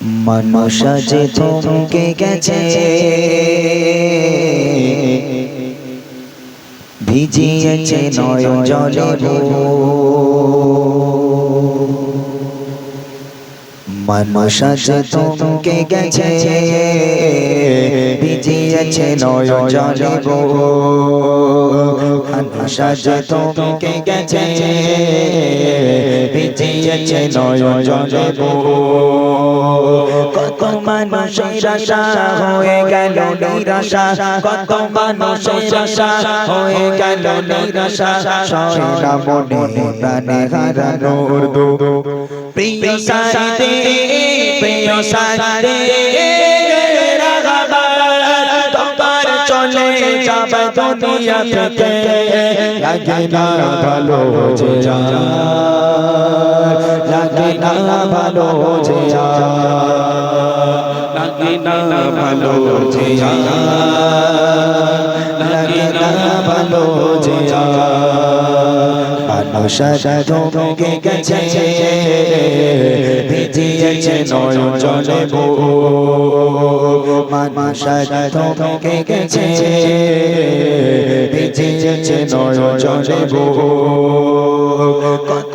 মানুষ যে থমকে গেছে ভিজিয়েছে নয় জলে মানুষ যে থমকে গেছে ভিজিয়েছে নয়ন জলে মানুষ যে থমকে গেছে ভিজিয়েছে নয়ন জলে কত মানুষের আশা হয়ে গেল নিরাশা, কত মানুষের আশা হয়ে গেল নিরাশা। সয়না মনে প্রাণে হারানোর দুঃখ প্রিয় সাথে প্রিয় সাথে চলে যাবে দুনিয়া থেকে। লাগে না ভালো যে লাগে না ভালো যে লাগে না ভালো যে লাগে না ভালো যে মানুষরা থমকে গেছে ভিজিয়েছে নয়ন জলে মানুষরা থমকে গেছে ভিজিয়েছে নয়ন জলে কত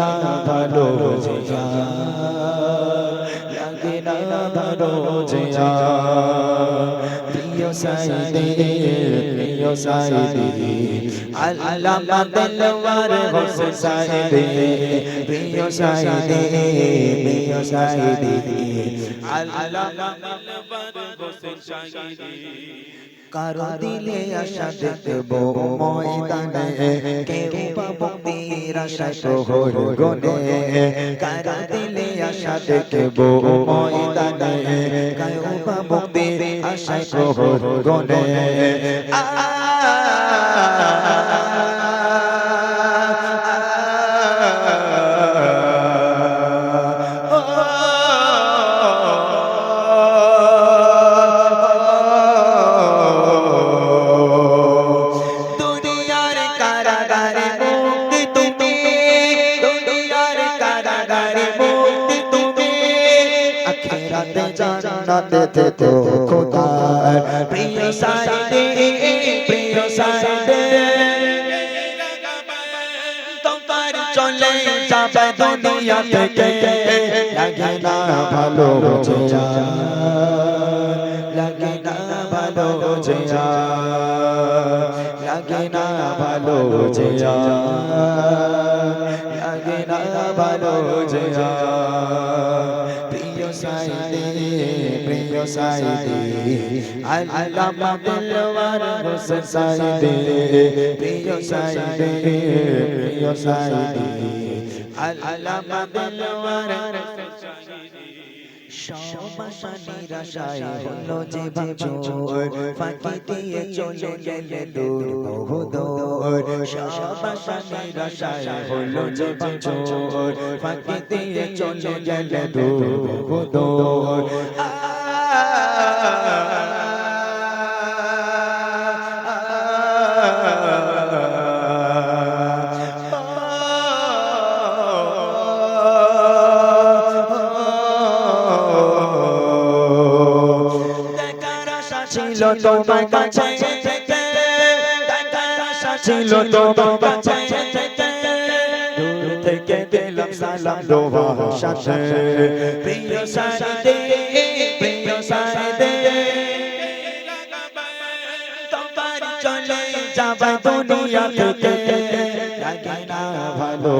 না ভালো যে লাগে না ভালো যে প্রিয় সাইদে প্রিয় সাইদে আল্লামা দিলওয়ার হোসেন সাইদে প্রিয় সাইদে প্রিয় সাইদে আল্লামা দিলওয়ার হোসেন সাইদে কারও দিলে আশা দেখব ময়দানে কেউ মুক্তির আশা শহর গনে কারও দিলে আশা দেখব ময়দানে। কেউ মুক্তির আশা শহর গনে দুনিয়ার জান্নাতে তো খোদার প্রিয় সাইদে প্রিয় সাইদে। তোমার চলে যাবে দুনিয়া থেকে। লাগে না ভালো যে লাগে না ভালো যে লাগে না ভালো যে লাগে না ভালো সাইদে প্রিয় সাইদে আল্লামা দিলওয়ার হোসেন সাইদে প্রিয় সাইদে প্রিয় সাইদে আল্লামা দিলওয়ার হোসেন সাইদে নিরাশায় হলো যে ভাঙচুর ফাঁকি দিয়ে চলে গেলে দূর বহুদূর সমাশা নিরাশায় হলো যে ভাঙচুর ফাঁকি দিয়ে চলে গেলে দূর বহুদূর ছিল তোমার কাছে। ছিল তোমার কাছে। থেকে দিলাম সালাম দোয়ার সাথে। প্রিয় সাথে, প্রিয় ভালো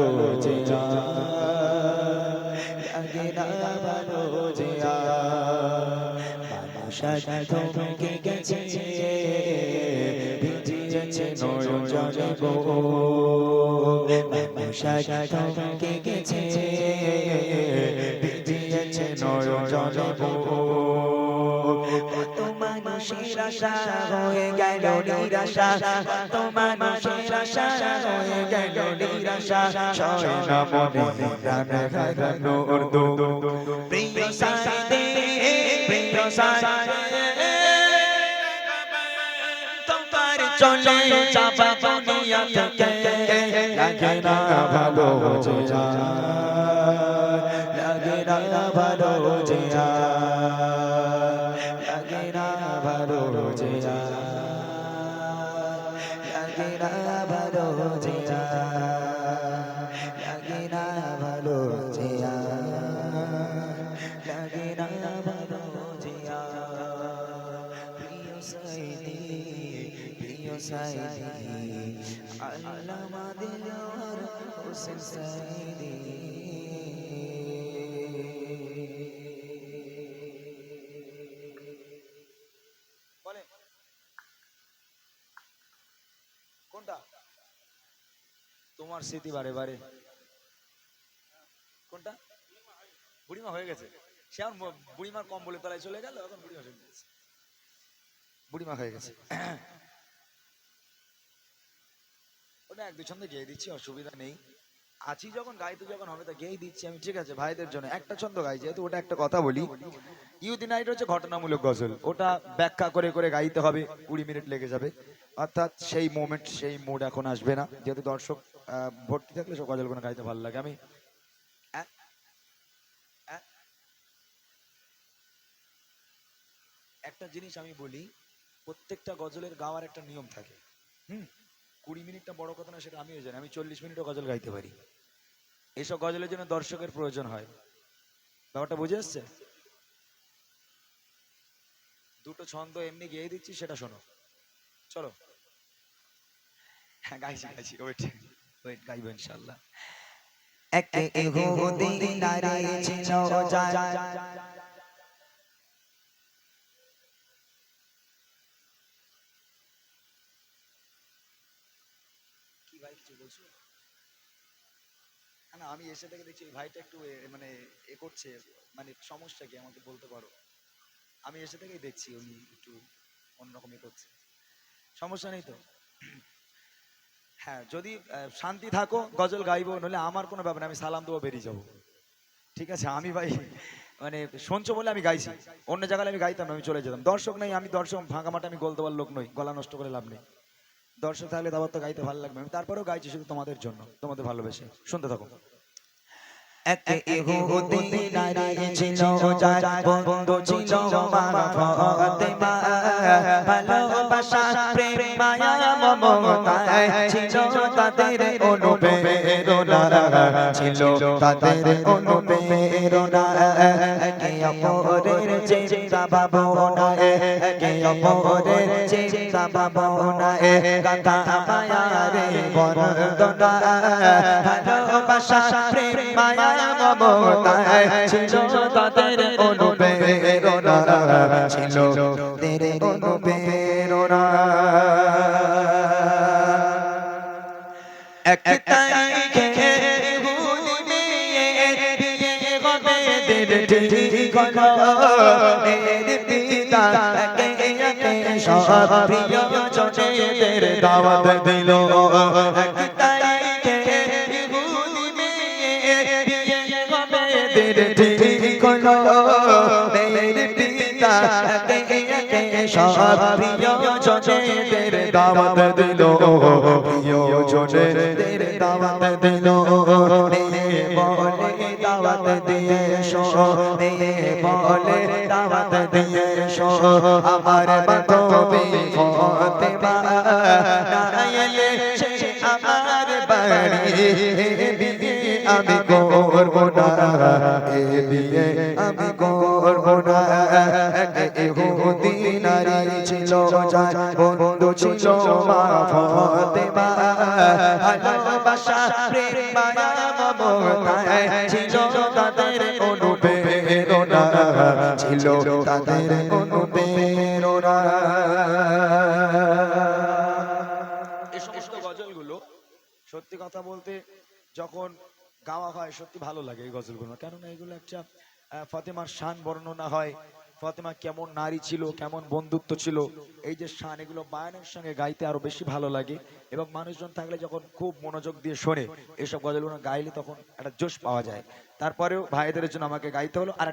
ভালো যে লাগে না ভালো যে মানুষ থমকে গেছে ভিজিয়েছে নয়ন জলে গো মশাই থমকে গেছে ভিজিয়েছে নয়ন জলে মানুষের আশা হয়ে গেল নিরাশা কত মানুষের আশা হয়ে চলে ভালো যে যে ভালো যে লাগে ভালো যে লাগে ভালো যে প্রিয় সাইদি প্রিয় সাইদি আল্লামা দিলওয়ার হোসেন সাইদি বলে কোনটা তোমার স্মৃতি বারে বারে। কোনটা? বুড়িমা হয়ে গেছে। সে ব- বুড়িমার কম্বলের তলায় চলে গেল, এখন বুড়িমা হয়ে গেছে। বুড়িমা হয়ে গেছে। ওটা এক গেয়ে দিচ্ছি, অসুবিধা নেই। আছি যখন, গাইতে যখন হবে তা গেয়েই দিচ্ছি আমি, ঠিক আছে? ভাইদের জন্য একটা ছন্দ গাই, যেহেতু ওটা একটা কথা বলি। ইউথ নাইট হচ্ছে ঘটনামূলক গজল। ওটা ব্যাখ্যা করে করে গাইতে হবে, কুড়ি মিনিট লেগে যাবে। অর্থাৎ সেই মোমেন্ট সেই মুড এখন আসবে না। যেহেতু দর্শক ভর্তি থাকলে সব গজল গজলগুলো গাইতে ভালো লাগে। আমি একটা জিনিস আমি বলি প্রত্যেকটা গজলের গাওয়ার একটা নিয়ম থাকে। হুম? কুড়ি মিনিটটা বড় কথা না সেটা আমিও জানি। আমি চল্লিশ মিনিটও গজল গাইতে পারি। এইসব গজলের জন্য দর্শকের প্রয়োজন হয়। ব্যাপারটা বুঝে এসছে দুটো ছন্দ এমনি গেয়ে দিচ্ছি সেটা শোনো। চলো। হ্যাঁ গাইছি গাইছি ওয়েট ওয়েট গাইবো ইনশাল্লাহ এক ছিল যায়। কি ভাই কিছু বলছো? না, আমি এসে থেকে দেখছি ভাইটা একটু মানে এ করছে মানে সমস্যা কি আমাকে বলতে পারো? আমি এসে থেকেই দেখছি উনি একটু অন্যরকম এ করছে। সমস্যা নেই তো? হ্যাঁ যদি শান্তি থাকো গজল গাইবো নলে আমার কোনো ব্যাপার আমি সালাম দেবো বেরিয়ে যাব। ঠিক আছে আমি ভাই মানে শুনছো বলে আমি গাইছি। অন্য জায়গায় আমি গাইতাম আমি চলে যেতাম। দর্শক নেই আমি দর্শক ফাঁকা মাঠে আমি গোল দেওয়ার লোক নই গলা নষ্ট করে লাভ নেই। দর্শক থাকলে তারপর তো গাইতে ভালো লাগবে আমি তারপরেও গাইছি শুধু তোমাদের জন্য তোমাদের ভালোবেসে। শুনতে থাকো। ভালোবাসা মায়া মমতায় ছিল তাদের অনুপ্রেরণা। ছিল তাদের অনুপ্রেরণা। একে অপরের চিন্তা ভাবনায় একে অপরের চিন্তা ভাবনায়। গাথা মায়ারে বরদনা ভালোবাসা প্রেম মায়া মমতায় ছিল তাদের অনুপ্রেরণা। ছিল তাদের অনুপ্রেরণা। সব প্রিয় জনেদের দাওয়াত দিল সব প্রিয় দাওয়াত দিল। প্রিয় জনেদের দাওয়াত দিল। বলে দাওয়াত দিয়ে শো বলে দাওয়াত দিয়ে শো আমার বান্ধবী ফতেমা না এলে সে আমার বাড়ি। আমি করব না। এ বিয়ে আমি করব না। সত্যি কথা বলতে যখন গাওয়া হয়, সত্যি ভালো লাগে এই গজলগুলো। কেননা এগুলো একটা ফাতেমার শান বর্ণনা হয় ফাতেমা কেমন নারী ছিল, কেমন বন্ধুত্ব ছিল, এই যে শান, এগুলো বায়ানের সঙ্গে গাইতে আরও বেশি ভালো লাগে। এবং মানুষজন থাকলে যখন খুব মনোযোগ দিয়ে শোনে, এসব গজলগুলো গাইলে তখন একটা জোশ পাওয়া যায়। তারপরেও ভাইদের জন্য আমাকে গাইতে হলো। আর